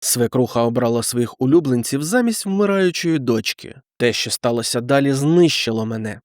Свекруха обрала своїх улюбленців замість вмираючої дочки. Те, що сталося далі, знищило мене.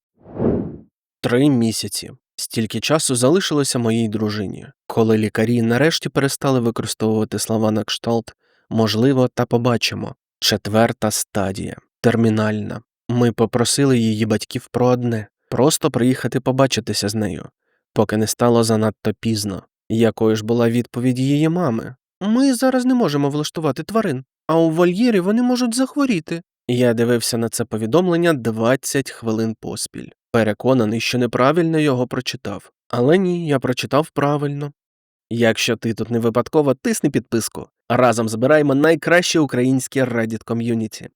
Три місяці. Стільки часу залишилося моїй дружині, коли лікарі нарешті перестали використовувати слова на кшталт можливо та побачимо. Четверта стадія термінальна. Ми попросили її батьків про одне просто приїхати побачитися з нею, поки не стало занадто пізно. Якою ж була відповідь її мами? Ми зараз не можемо влаштувати тварин, а у вольєрі вони можуть захворіти. Я дивився на це повідомлення 20 хвилин поспіль, переконаний, що неправильно його прочитав. Але ні, я прочитав правильно. Якщо ти тут не випадково, тисни підписку. Разом збираємо найкраще українське Reddit ком'юніті.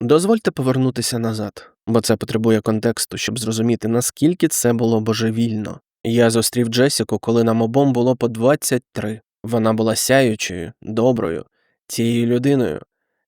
Дозвольте повернутися назад, бо це потребує контексту, щоб зрозуміти, наскільки це було божевільно. Я зустрів Джесіку, коли нам обом було по 23. Вона була сяючою, доброю, тією людиною,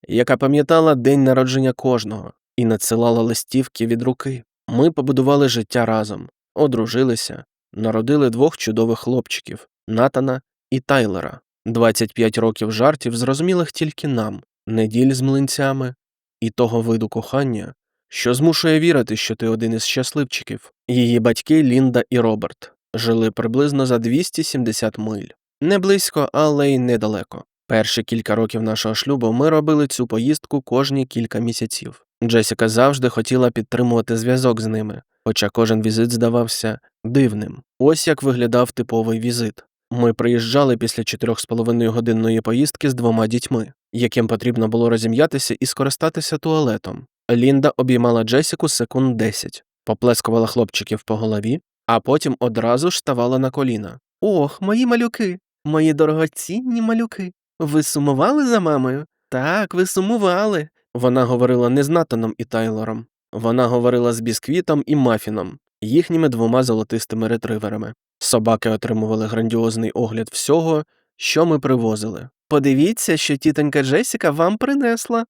яка пам'ятала день народження кожного і надсилала листівки від руки. Ми побудували життя разом, одружилися, народили двох чудових хлопчиків Натана і Тайлера. 25 років жартів, зрозумілих тільки нам, неділь з млинцями і того виду кохання, що змушує вірити, що ти один із щасливчиків. Її батьки Лінда і Роберт жили приблизно за 270 миль. Не близько, але й недалеко. Перші кілька років нашого шлюбу ми робили цю поїздку кожні кілька місяців. Джесіка завжди хотіла підтримувати зв'язок з ними, хоча кожен візит здавався дивним. Ось як виглядав типовий візит. Ми приїжджали після 4,5 годинної поїздки з двома дітьми, яким потрібно було розім'ятися і скористатися туалетом. Лінда обіймала Джесіку секунд 10, поплескувала хлопчиків по голові, а потім одразу ж ставала на коліна. Ох, мої малюки, мої дорогоцінні малюки. Ви сумували за мамою? Так, ви сумували. Вона говорила не з Натаном і Тайлором. Вона говорила з бісквітом і мафіном, їхніми двома золотистими ретриверами. Собаки отримували грандіозний огляд всього, що ми привозили. Подивіться, що тітонька Джесіка вам принесла.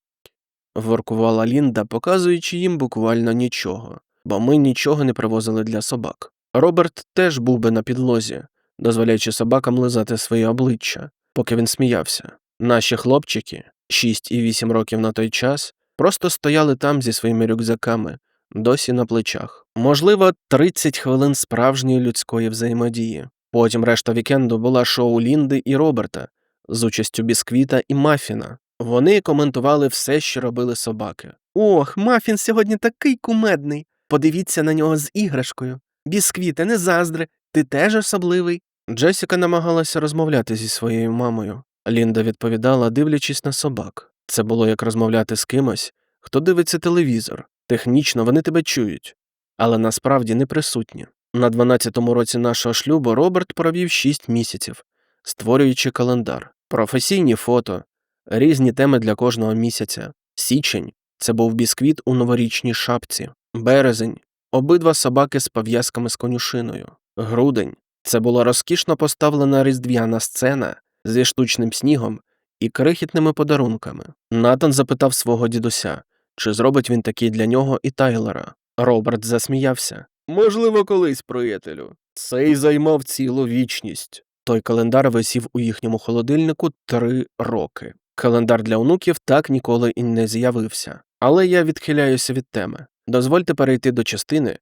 воркувала Лінда, показуючи їм буквально нічого, бо ми нічого не привозили для собак. Роберт теж був би на підлозі, дозволяючи собакам лизати своє обличчя, поки він сміявся. Наші хлопчики, 6 і 8 років на той час, просто стояли там зі своїми рюкзаками, досі на плечах. Можливо, 30 хвилин справжньої людської взаємодії. Потім решта вікенду була шоу Лінди і Роберта з участю бісквіта і мафіна. Вони коментували все, що робили собаки. Ох, мафін сьогодні такий кумедний. Подивіться на нього з іграшкою. Бісквіте, не заздри, ти теж особливий. Джесіка намагалася розмовляти зі своєю мамою. Лінда відповідала, дивлячись на собак. Це було як розмовляти з кимось, хто дивиться телевізор. Технічно вони тебе чують, але насправді не присутні. На 12-му році нашого шлюбу Роберт провів 6 місяців, створюючи календар, професійні фото, різні теми для кожного місяця. Січень це був бісквіт у новорічній шапці, березень, обидва собаки з пов'язками з конюшиною, грудень це була розкішно поставлена різдвяна сцена зі штучним снігом і крихітними подарунками. Натан запитав свого дідуся, чи зробить він такий для нього і Тайлера. Роберт засміявся. Можливо, колись, приятелю. Цей займав цілу вічність. Той календар висів у їхньому холодильнику три роки. Календар для онуків так ніколи і не з'явився. Але я відхиляюся від теми. Дозвольте перейти до частини,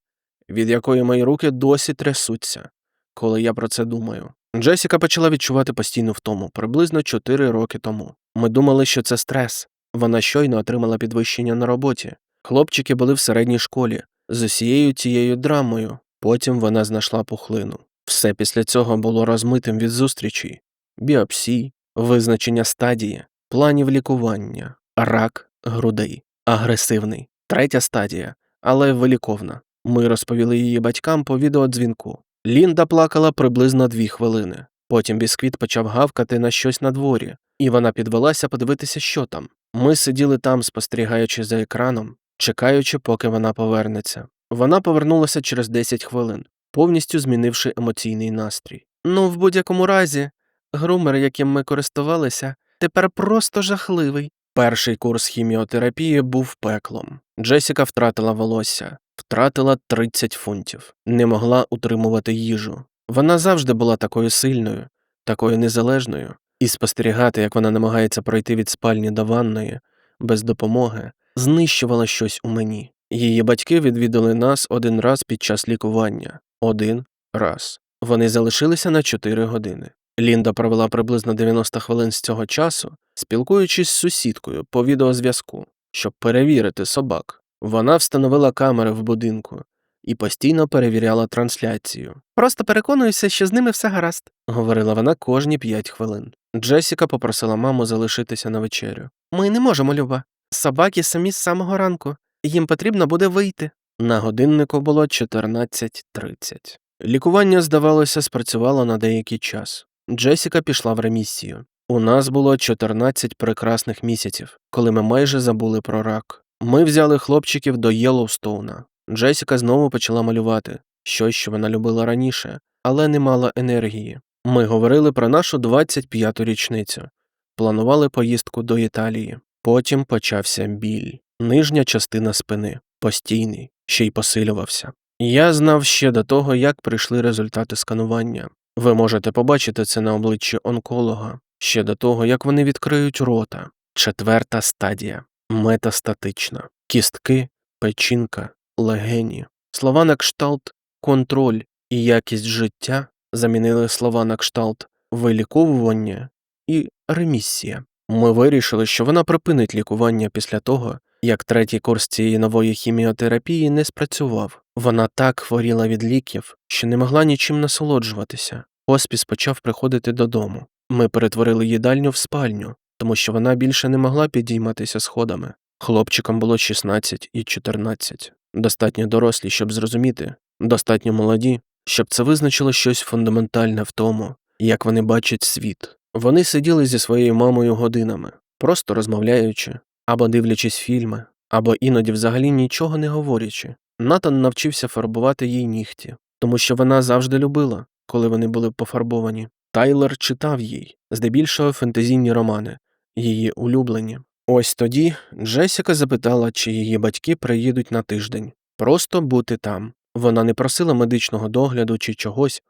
від якої мої руки досі трясуться, коли я про це думаю. Джесіка почала відчувати постійну втому приблизно 4 роки тому. Ми думали, що це стрес. Вона щойно отримала підвищення на роботі. Хлопчики були в середній школі з усією цією драмою. Потім вона знайшла пухлину. Все після цього було розмитим від зустрічей, біопсій, визначення стадії, планів лікування, рак грудей, агресивний, третя стадія, але виліковна. Ми розповіли її батькам по відеодзвінку. Лінда плакала приблизно дві хвилини. Потім бісквіт почав гавкати на щось на дворі, і вона підвелася подивитися, що там. Ми сиділи там, спостерігаючи за екраном, чекаючи, поки вона повернеться. Вона повернулася через 10 хвилин, повністю змінивши емоційний настрій. Ну, в будь-якому разі, грумер, яким ми користувалися, тепер просто жахливий. Перший курс хіміотерапії був пеклом. Джесіка втратила волосся, втратила 30 фунтів, не могла утримувати їжу. Вона завжди була такою сильною, такою незалежною, і спостерігати, як вона намагається пройти від спальні до ванної без допомоги, знищувало щось у мені. Її батьки відвідали нас один раз під час лікування. Один раз. Вони залишилися на 4 години. Лінда провела приблизно 90 хвилин з цього часу, спілкуючись з сусідкою по відеозв'язку, щоб перевірити собак. Вона встановила камери в будинку і постійно перевіряла трансляцію. Просто переконуюся, що з ними все гаразд, говорила вона кожні 5 хвилин. Джесіка попросила маму залишитися на вечерю. Ми не можемо, Люба. Собаки самі з самого ранку. Їм потрібно буде вийти. На годиннику було 14.30. Лікування, здавалося, спрацювало на деякий час. Джесіка пішла в ремісію. У нас було 14 прекрасних місяців, коли ми майже забули про рак. Ми взяли хлопчиків до Єлоустоуна. Джесіка знову почала малювати щось, що вона любила раніше, але не мала енергії. Ми говорили про нашу 25-ту річницю, планували поїздку до Італії. Потім почався біль, нижня частина спини, постійний, ще й посилювався. Я знав ще до того, як прийшли результати сканування. Ви можете побачити це на обличчі онколога ще до того, як вони відкриють рота. Четверта стадія метастатична. Кістки, печінка, легені. Слова на кшталт контроль і якість життя замінили слова на кшталт виліковування і ремісія. Ми вирішили, що вона припинить лікування після того, як третій курс цієї нової хіміотерапії не спрацював. Вона так хворіла від ліків, що не могла нічим насолоджуватися. Хоспіс почав приходити додому. Ми перетворили їдальню в спальню, тому що вона більше не могла підійматися сходами. Хлопчикам було 16 і 14. Достатньо дорослі, щоб зрозуміти, достатньо молоді, щоб це визначило щось фундаментальне в тому, як вони бачать світ. Вони сиділи зі своєю мамою годинами, просто розмовляючи, або дивлячись фільми, або іноді взагалі нічого не говорячи. Натан навчився фарбувати їй нігті, тому що вона завжди любила, коли вони були пофарбовані. Тайлер читав їй, здебільшого фентезійні романи, її улюблені. Ось тоді Джесіка запитала, чи її батьки приїдуть на тиждень, просто бути там. Вона не просила медичного догляду чи чогось,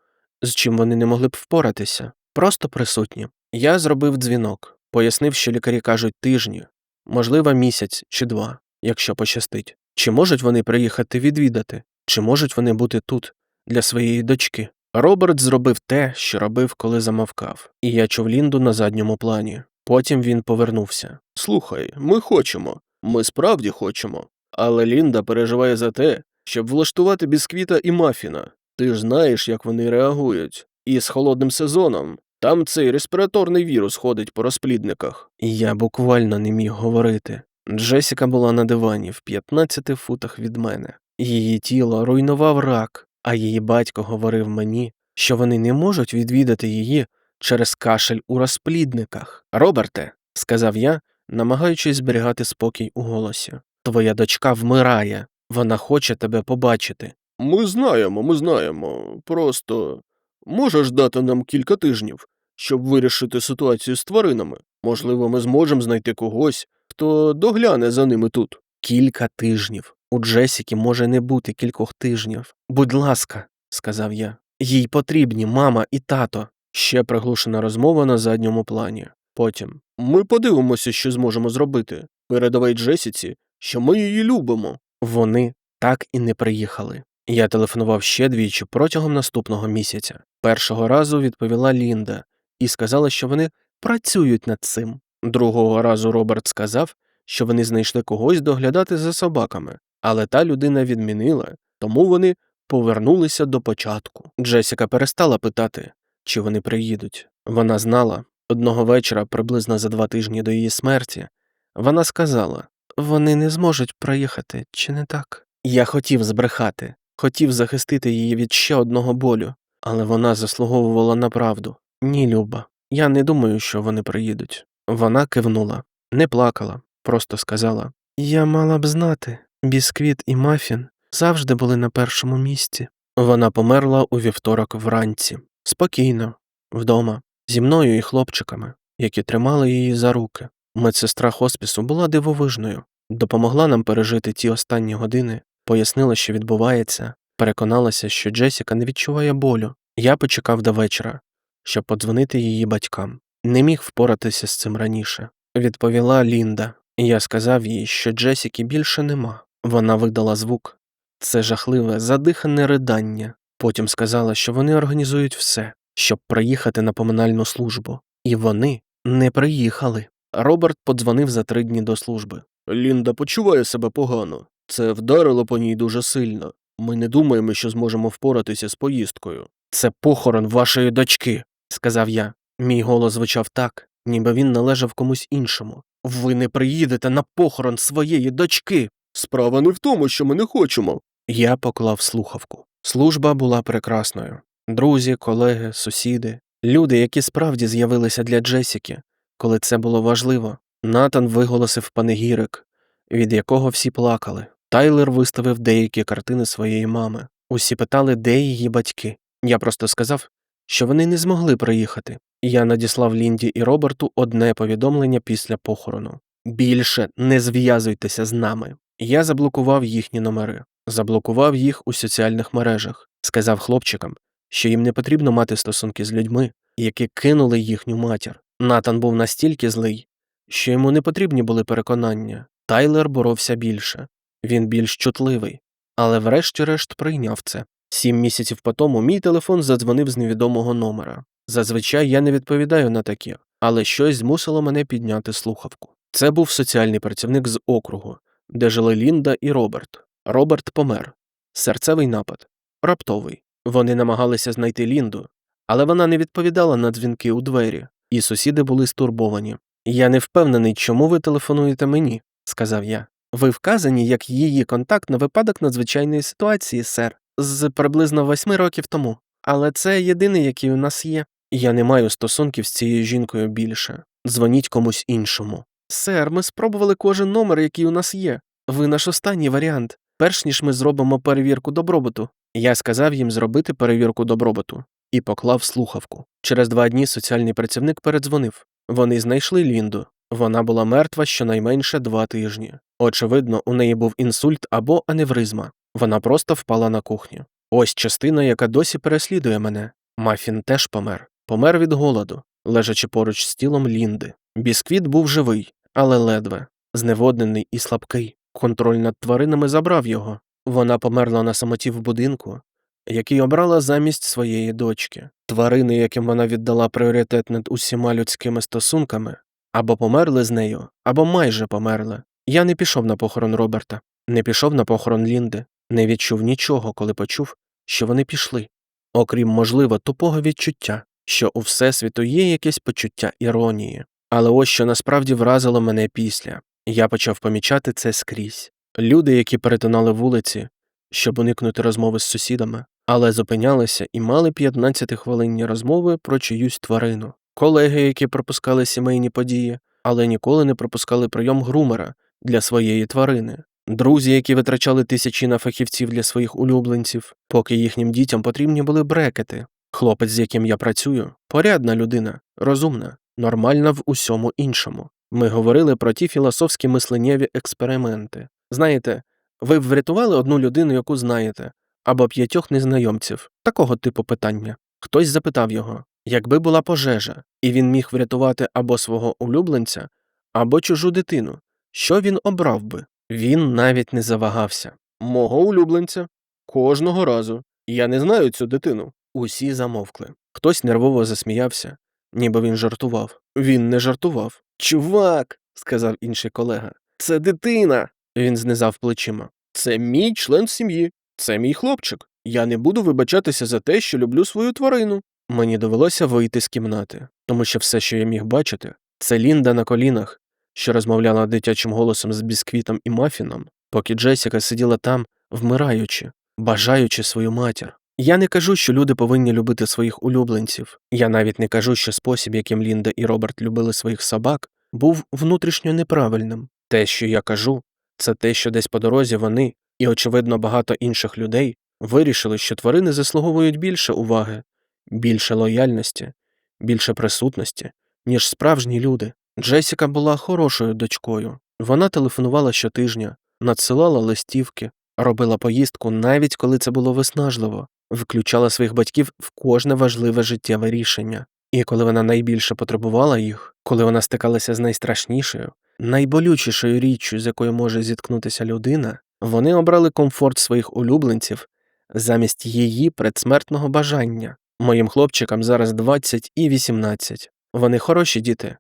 з чим вони не могли б впоратися, просто присутні. Я зробив дзвінок, пояснив, що лікарі кажуть тижні, можливо, місяць чи два, якщо пощастить. Чи можуть вони приїхати відвідати, чи можуть вони бути тут для своєї дочки? Роберт зробив те, що робив, коли замовкав, і я чув Лінду на задньому плані. Потім він повернувся. Слухай, ми хочемо, ми справді хочемо. Але Лінда переживає за те, щоб влаштувати бісквіта і мафіна. Ти ж знаєш, як вони реагують. І з холодним сезоном там цей респіраторний вірус ходить по розплідниках. Я буквально не міг говорити. Джесіка була на дивані в 15 футах від мене. Її тіло руйнував рак, а її батько говорив мені, що вони не можуть відвідати її через кашель у розплідниках. Роберте, сказав я, намагаючись зберігати спокій у голосі. Твоя дочка вмирає, вона хоче тебе побачити. Ми знаємо, ми знаємо. Просто можеш дати нам кілька тижнів, щоб вирішити ситуацію з тваринами. Можливо, ми зможемо знайти когось, хто догляне за ними тут. Кілька тижнів. У Джесіки може не бути кількох тижнів. Будь ласка, сказав я. Їй потрібні мама і тато. Ще приглушена розмова на задньому плані. Потім ми подивимося, що зможемо зробити. Передавай Джесіці, що ми її любимо. Вони так і не приїхали. Я телефонував ще двічі протягом наступного місяця. Першого разу відповіла Лінда і сказала, що вони працюють над цим. Другого разу Роберт сказав, що вони знайшли когось доглядати за собаками, але та людина відмінила, тому вони повернулися до початку. Джесіка перестала питати, чи вони приїдуть. Вона знала одного вечора, приблизно за два тижні до її смерті, вона сказала вони не зможуть проїхати, чи не так? Я хотів збрехати, хотів захистити її від ще одного болю, але вона заслуговувала на правду. Ні, Люба, я не думаю, що вони приїдуть. Вона кивнула, не плакала, просто сказала Я мала б знати, бісквіт і мафін завжди були на першому місці. Вона померла у вівторок вранці, спокійно, вдома, зі мною і хлопчиками, які тримали її за руки. Медсестра хоспісу була дивовижною, допомогла нам пережити ті останні години, пояснила, що відбувається, переконалася, що Джесіка не відчуває болю. Я почекав до вечора, щоб подзвонити її батькам. Не міг впоратися з цим раніше. Відповіла Лінда. Я сказав їй, що Джесіки більше нема. Вона видала звук. Це жахливе, задихане ридання. Потім сказала, що вони організують все, щоб приїхати на поминальну службу. І вони не приїхали. Роберт подзвонив за три дні до служби. Лінда почуває себе погано. Це вдарило по ній дуже сильно. Ми не думаємо, що зможемо впоратися з поїздкою. Це похорон вашої дочки, сказав я. Мій голос звучав так, ніби він належав комусь іншому. Ви не приїдете на похорон своєї дочки. Справа не в тому, що ми не хочемо. Я поклав слухавку. Служба була прекрасною. Друзі, колеги, сусіди, люди, які справді з'явилися для Джесіки, коли це було важливо. Натан виголосив панегірик, від якого всі плакали. Тайлер виставив деякі картини своєї мами. Усі питали, де її батьки. Я просто сказав, що вони не змогли приїхати. Я надіслав Лінді і Роберту одне повідомлення після похорону. Більше не зв'язуйтеся з нами. Я заблокував їхні номери, заблокував їх у соціальних мережах, сказав хлопчикам, що їм не потрібно мати стосунки з людьми, які кинули їхню матір. Натан був настільки злий, що йому не потрібні були переконання. Тайлер боровся більше, він більш чутливий, але врешті-решт прийняв це. Сім місяців по тому мій телефон задзвонив з невідомого номера. Зазвичай я не відповідаю на такі, але щось змусило мене підняти слухавку. Це був соціальний працівник з округу, де жили Лінда і Роберт. Роберт помер. Серцевий напад. Раптовий. Вони намагалися знайти Лінду, але вона не відповідала на дзвінки у двері, і сусіди були стурбовані. Я не впевнений, чому ви телефонуєте мені, сказав я. Ви вказані як її контакт на випадок надзвичайної ситуації, сер, з приблизно восьми років тому. Але це єдиний, який у нас є. Я не маю стосунків з цією жінкою більше. Дзвоніть комусь іншому. Сер, ми спробували кожен номер, який у нас є. Ви наш останній варіант, перш ніж ми зробимо перевірку добробуту. Я сказав їм зробити перевірку добробуту і поклав слухавку. Через два дні соціальний працівник передзвонив. Вони знайшли Лінду. Вона була мертва щонайменше два тижні. Очевидно, у неї був інсульт або аневризма. Вона просто впала на кухню. Ось частина, яка досі переслідує мене. Мафін теж помер. Помер від голоду, лежачи поруч з тілом Лінди. Бісквіт був живий, але ледве, зневоднений і слабкий. Контроль над тваринами забрав його. Вона померла на самоті в будинку, який обрала замість своєї дочки. Тварини, яким вона віддала пріоритет над усіма людськими стосунками, або померли з нею, або майже померли. Я не пішов на похорон Роберта, не пішов на похорон Лінди, не відчув нічого, коли почув, що вони пішли, окрім, можливо, тупого відчуття, що у Всесвіту є якесь почуття іронії. Але ось що насправді вразило мене після. Я почав помічати це скрізь. Люди, які перетинали вулиці, щоб уникнути розмови з сусідами, але зупинялися і мали 15-хвилинні розмови про чиюсь тварину, колеги, які пропускали сімейні події, але ніколи не пропускали прийом грумера для своєї тварини, друзі, які витрачали тисячі на фахівців для своїх улюбленців, поки їхнім дітям потрібні були брекети. Хлопець, з яким я працюю, порядна людина, розумна, нормальна в усьому іншому. Ми говорили про ті філософські мисленнєві експерименти. Знаєте, ви б врятували одну людину, яку знаєте, або п'ятьох незнайомців, такого типу питання. Хтось запитав його, якби була пожежа, і він міг врятувати або свого улюбленця, або чужу дитину, що він обрав би? Він навіть не завагався. Мого улюбленця. Кожного разу. Я не знаю цю дитину. Усі замовкли. Хтось нервово засміявся, ніби він жартував. Він не жартував. Чувак, сказав інший колега. Це дитина. Він знизав плечима. Це мій член сім'ї, це мій хлопчик. Я не буду вибачатися за те, що люблю свою тварину. Мені довелося вийти з кімнати, тому що все, що я міг бачити, це Лінда на колінах, що розмовляла дитячим голосом з бісквітом і мафіном, поки Джесіка сиділа там, вмираючи, бажаючи свою матір. Я не кажу, що люди повинні любити своїх улюбленців. Я навіть не кажу, що спосіб, яким Лінда і Роберт любили своїх собак, був внутрішньо неправильним. Те, що я кажу, це те, що десь по дорозі вони і, очевидно, багато інших людей вирішили, що тварини заслуговують більше уваги, більше лояльності, більше присутності, ніж справжні люди. Джесіка була хорошою дочкою. Вона телефонувала щотижня, надсилала листівки, робила поїздку, навіть коли це було виснажливо, включала своїх батьків в кожне важливе життєве рішення. І коли вона найбільше потребувала їх, коли вона стикалася з найстрашнішою, найболючішою річчю, з якою може зіткнутися людина, вони обрали комфорт своїх улюбленців замість її предсмертного бажання. Моїм хлопчикам зараз 20 і 18. Вони хороші діти,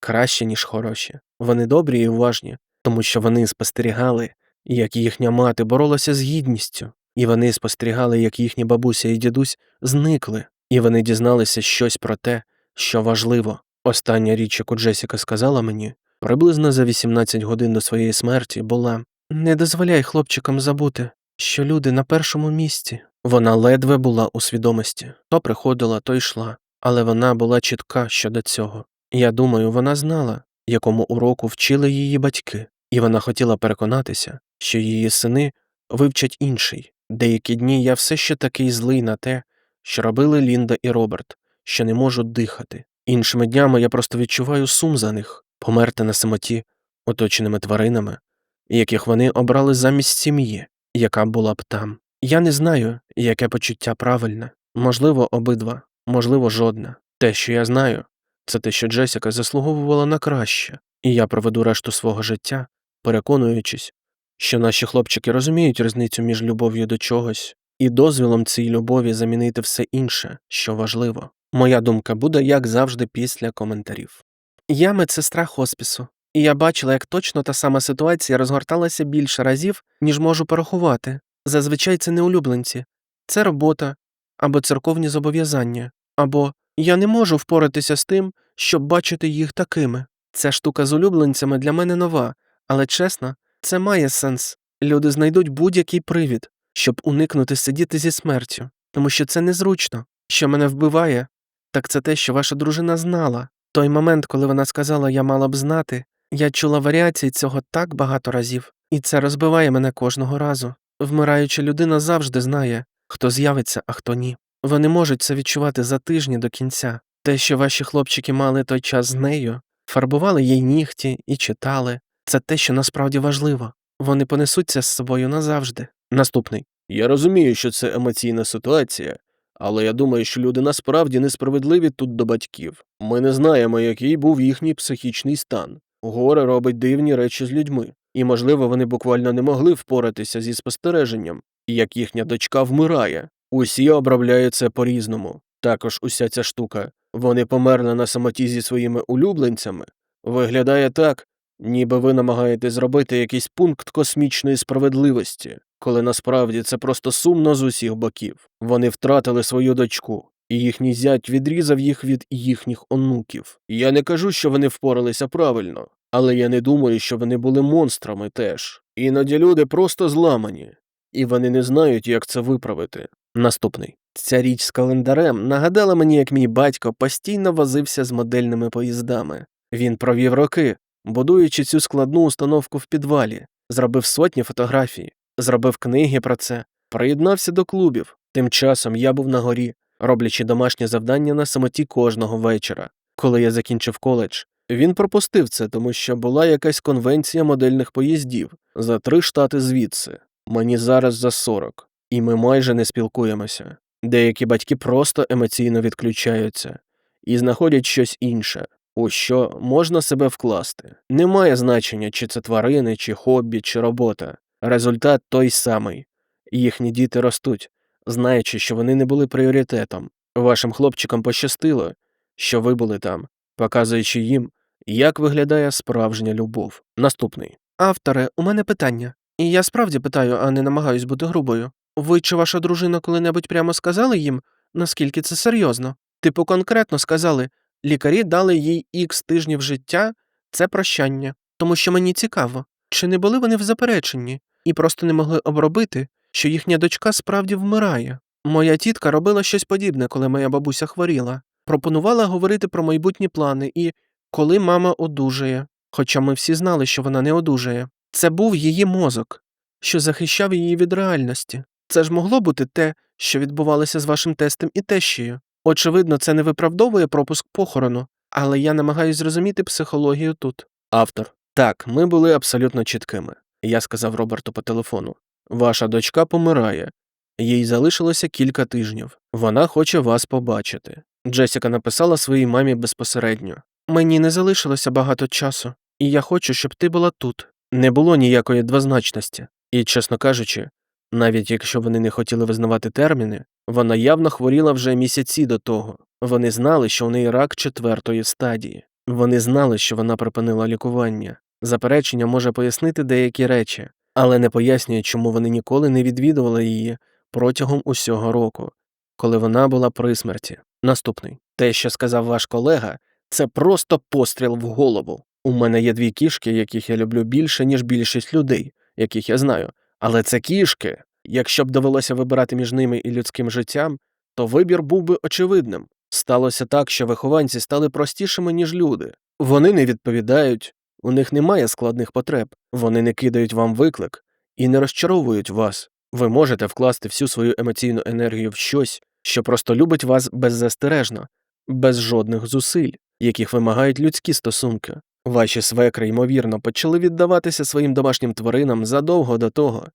краще, ніж хороші. Вони добрі і уважні, тому що вони спостерігали, як їхня мати боролася з гідністю, і вони спостерігали, як їхні бабуся і дідусь зникли, і вони дізналися щось про те, що важливо. Остання річ, яку Джесіка сказала мені, приблизно за 18 годин до своєї смерті, була Не дозволяй хлопчикам забути, що люди на першому місці. Вона ледве була у свідомості, то приходила, то йшла, але вона була чітка щодо цього. Я думаю, вона знала, якому уроку вчили її батьки, і вона хотіла переконатися, що її сини вивчать інший. Деякі дні я все ще такий злий на те, що робили Лінда і Роберт, що не можу дихати. Іншими днями я просто відчуваю сум за них, померти на самоті, оточеними тваринами, яких вони обрали замість сім'ї, яка була б там. Я не знаю, яке почуття правильне, можливо, обидва, можливо, жодне. Те, що я знаю, це те, що Джесіка заслуговувала на краще, і я проведу решту свого життя, переконуючись, що наші хлопчики розуміють різницю між любов'ю до чогось і дозвілом цій любові замінити все інше, що важливо. Моя думка буде, як завжди, після коментарів. Я медсестра хоспісу, і я бачила, як точно та сама ситуація розгорталася більше разів, ніж можу порахувати. Зазвичай це не улюбленці, це робота або церковні зобов'язання, або я не можу впоратися з тим, щоб бачити їх такими. Ця штука з улюбленцями для мене нова, але чесно, це має сенс. Люди знайдуть будь-який привід, щоб уникнути сидіти зі смертю, тому що це незручно. Що мене вбиває, так це те, що ваша дружина знала. Той момент, коли вона сказала, я мала б знати, я чула варіації цього так багато разів, і це розбиває мене кожного разу. Вмираюча людина завжди знає, хто з'явиться, а хто ні. Вони можуть це відчувати за тижні до кінця. Те, що ваші хлопчики мали той час з нею, фарбували їй нігті і читали, це те, що насправді важливо. Вони понесуться з собою назавжди. Наступний. Я розумію, що це емоційна ситуація, але я думаю, що люди насправді несправедливі тут до батьків. Ми не знаємо, який був їхній психічний стан. Горе робить дивні речі з людьми, і, можливо, вони буквально не могли впоратися зі спостереженням, як їхня дочка вмирає. Усі обробляють це по-різному. Також уся ця штука. Вони померли на самоті зі своїми улюбленцями. Виглядає так, ніби ви намагаєтесь зробити якийсь пункт космічної справедливості, коли насправді це просто сумно з усіх боків. Вони втратили свою дочку, і їхній зять відрізав їх від їхніх онуків. Я не кажу, що вони впоралися правильно, але я не думаю, що вони були монстрами теж. Іноді люди просто зламані, і вони не знають, як це виправити. Наступний. Ця річ з календарем нагадала мені, як мій батько постійно возився з модельними поїздами. Він провів роки, будуючи цю складну установку в підвалі, зробив сотні фотографій, зробив книги про це, приєднався до клубів. Тим часом я був на горі, роблячи домашнє завдання на самоті кожного вечора. Коли я закінчив коледж, він пропустив це, тому що була якась конвенція модельних поїздів за три штати звідси. Мені зараз за 40, і ми майже не спілкуємося. Деякі батьки просто емоційно відключаються і знаходять щось інше, у що можна себе вкласти. Немає значення, чи це тварини, чи хобі, чи робота. Результат той самий. Їхні діти ростуть, знаючи, що вони не були пріоритетом. Вашим хлопчикам пощастило, що ви були там, показуючи їм, як виглядає справжня любов. Наступний. Авторе, у мене питання. І я справді питаю, а не намагаюсь бути грубою. Ви чи ваша дружина коли-небудь прямо сказали їм, наскільки це серйозно? Типу, конкретно сказали, лікарі дали їй ікс тижнів життя, це прощання. Тому що мені цікаво, чи не були вони в запереченні і просто не могли обробити, що їхня дочка справді вмирає. Моя тітка робила щось подібне, коли моя бабуся хворіла. Пропонувала говорити про майбутні плани і коли мама одужає. Хоча ми всі знали, що вона не одужає. Це був її мозок, що захищав її від реальності. Це ж могло бути те, що відбувалося з вашим тестом і тещею. Очевидно, це не виправдовує пропуск похорону, але я намагаюся зрозуміти психологію тут. Автор. Так, ми були абсолютно чіткими. Я сказав Роберту по телефону. Ваша дочка помирає. Їй залишилося кілька тижнів. Вона хоче вас побачити. Джесіка написала своїй мамі безпосередньо. Мені не залишилося багато часу, і я хочу, щоб ти була тут. Не було ніякої двозначності. І, чесно кажучи, навіть якщо вони не хотіли визнавати терміни, вона явно хворіла вже місяці до того. Вони знали, що у неї рак четвертої стадії. Вони знали, що вона припинила лікування. Заперечення може пояснити деякі речі, але не пояснює, чому вони ніколи не відвідували її протягом усього року, коли вона була при смерті. Наступний те, що сказав ваш колега, це просто постріл в голову. У мене є дві кішки, яких я люблю більше, ніж більшість людей, яких я знаю. Але це кішки. Якщо б довелося вибирати між ними і людським життям, то вибір був би очевидним. Сталося так, що вихованці стали простішими, ніж люди. Вони не відповідають, у них немає складних потреб, вони не кидають вам виклик і не розчаровують вас. Ви можете вкласти всю свою емоційну енергію в щось, що просто любить вас беззастережно, без жодних зусиль, яких вимагають людські стосунки. Ваші свекри, ймовірно, почали віддаватися своїм домашнім тваринам задовго до того,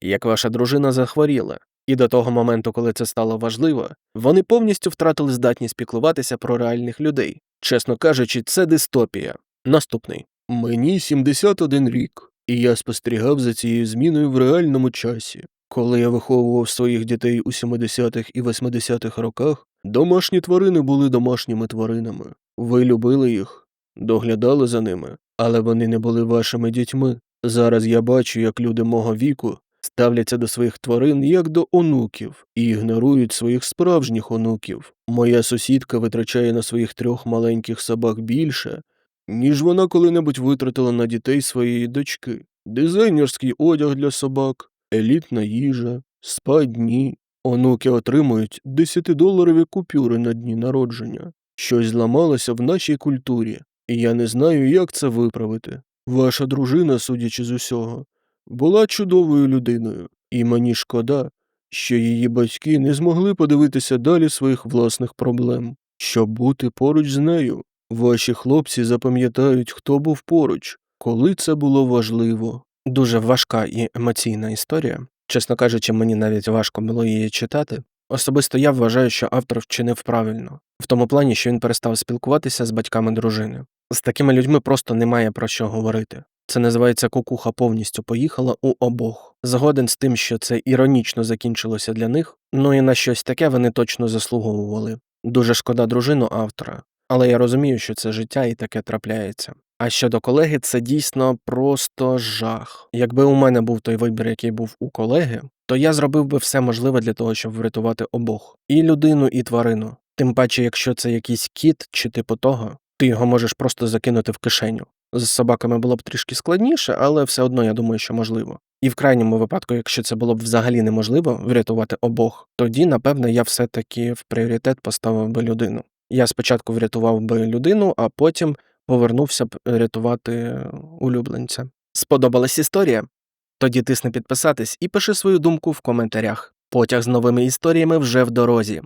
як ваша дружина захворіла, і до того моменту, коли це стало важливо, вони повністю втратили здатність піклуватися про реальних людей. Чесно кажучи, це дистопія. Наступний. Мені 71 рік, і я спостерігав за цією зміною в реальному часі. Коли я виховував своїх дітей у 70-х і 80-х роках, домашні тварини були домашніми тваринами. Ви любили їх, доглядали за ними, але вони не були вашими дітьми. Зараз я бачу, як люди мого віку ставляться до своїх тварин як до онуків і ігнорують своїх справжніх онуків. Моя сусідка витрачає на своїх трьох маленьких собак більше, ніж вона коли-небудь витратила на дітей своєї дочки. Дизайнерський одяг для собак, елітна їжа, спа-дні. Онуки отримують 10-доларові купюри на дні народження. Щось зламалося в нашій культурі, і я не знаю, як це виправити. Ваша дружина, судячи з усього, була чудовою людиною, і мені шкода, що її батьки не змогли подивитися далі своїх власних проблем, щоб бути поруч з нею. Ваші хлопці запам'ятають, хто був поруч, коли це було важливо. Дуже важка і емоційна історія. Чесно кажучи, мені навіть важко було її читати. Особисто я вважаю, що автор вчинив правильно, в тому плані, що він перестав спілкуватися з батьками дружини. З такими людьми просто немає про що говорити. Це називається кукуха повністю поїхала у обох. Згоден з тим, що це іронічно закінчилося для них, ну і на щось таке вони точно заслуговували. Дуже шкода дружину автора, але я розумію, що це життя і таке трапляється. А щодо колеги, це дійсно просто жах. Якби у мене був той вибір, який був у колеги, то я зробив би все можливе для того, щоб врятувати обох і людину, і тварину. Тим паче, якщо це якийсь кіт чи типу того, ти його можеш просто закинути в кишеню. З собаками було б трішки складніше, але все одно я думаю, що можливо. І в крайньому випадку, якщо це було б взагалі неможливо врятувати обох, тоді, напевне, я все-таки в пріоритет поставив би людину. Я спочатку врятував би людину, а потім повернувся б рятувати улюбленця. Сподобалась історія? Тоді тисни підписатись і пиши свою думку в коментарях. Потяг з новими історіями вже в дорозі.